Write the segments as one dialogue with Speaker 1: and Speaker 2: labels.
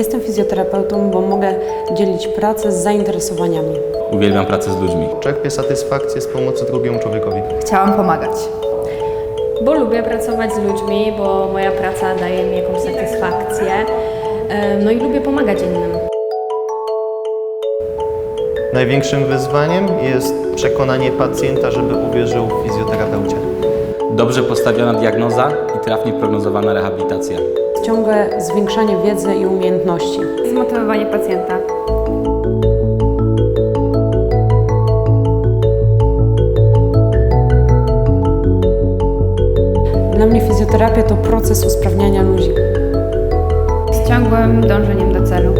Speaker 1: Jestem fizjoterapeutą, bo mogę dzielić pracę z zainteresowaniami.
Speaker 2: Uwielbiam pracę z ludźmi.
Speaker 3: Czerpię satysfakcję z pomocy drugiemu człowiekowi.
Speaker 4: Chciałam pomagać.
Speaker 5: Bo lubię pracować z ludźmi, bo moja praca daje mi jakąś satysfakcję. E, No i lubię pomagać innym.
Speaker 3: Największym wyzwaniem jest przekonanie pacjenta, żeby uwierzył w fizjoterapeucie.
Speaker 2: Dobrze postawiona diagnoza i trafnie prognozowana rehabilitacja.
Speaker 1: Ciągłe zwiększanie wiedzy i umiejętności.
Speaker 5: Zmotywowanie pacjenta.
Speaker 1: Dla mnie fizjoterapia to proces usprawniania ludzi.
Speaker 5: Z ciągłym dążeniem do celu.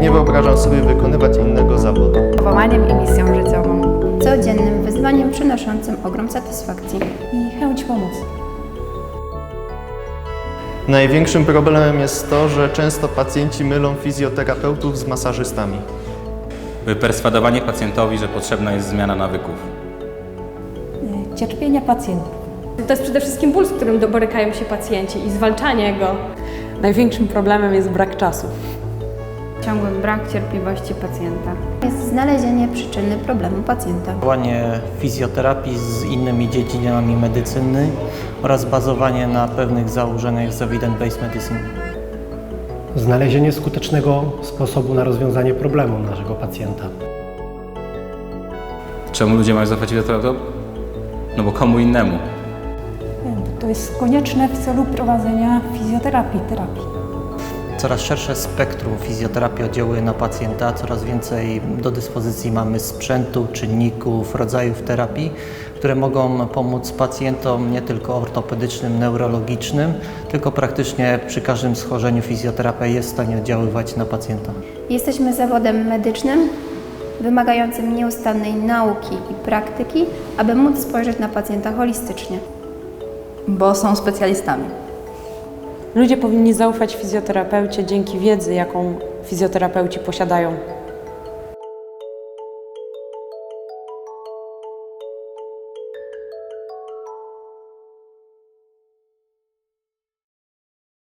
Speaker 3: Nie wyobrażam sobie wykonywać innego zawodu.
Speaker 4: Powołaniem i misją życiową.
Speaker 6: codziennym wyzwaniem przynoszącym ogrom satysfakcji.
Speaker 4: I chęć pomocy.
Speaker 3: Największym problemem jest to, że często pacjenci mylą fizjoterapeutów z masażystami.
Speaker 2: Wyperswadowanie pacjentowi, że potrzebna jest zmiana nawyków.
Speaker 4: Cierpienia pacjentów.
Speaker 5: To jest przede wszystkim ból, z którym borykają się pacjenci i zwalczanie go.
Speaker 1: Największym problemem jest brak czasu.
Speaker 5: Ciągły brak cierpliwości pacjenta.
Speaker 6: Jest znalezienie przyczyny problemu pacjenta.
Speaker 7: Działanie fizjoterapii z innymi dziedzinami medycyny oraz bazowanie na pewnych założeniach z evidence-based medicine.
Speaker 8: Znalezienie skutecznego sposobu na rozwiązanie problemu naszego pacjenta.
Speaker 2: Czemu ludzie mają zaufać fizjoterapeutom? No bo komu innemu?
Speaker 4: To jest konieczne w celu prowadzenia fizjoterapii, terapii.
Speaker 7: Coraz szersze spektrum fizjoterapii oddziałuje na pacjenta, coraz więcej do dyspozycji mamy sprzętu, czynników, rodzajów terapii, które mogą pomóc pacjentom nie tylko ortopedycznym, neurologicznym, tylko praktycznie przy każdym schorzeniu fizjoterapia jest w stanie oddziaływać na pacjenta.
Speaker 6: Jesteśmy zawodem medycznym, wymagającym nieustannej nauki i praktyki, aby móc spojrzeć na pacjenta holistycznie.
Speaker 4: Bo są specjalistami.
Speaker 1: Ludzie powinni zaufać fizjoterapeucie dzięki wiedzy, jaką fizjoterapeuci posiadają.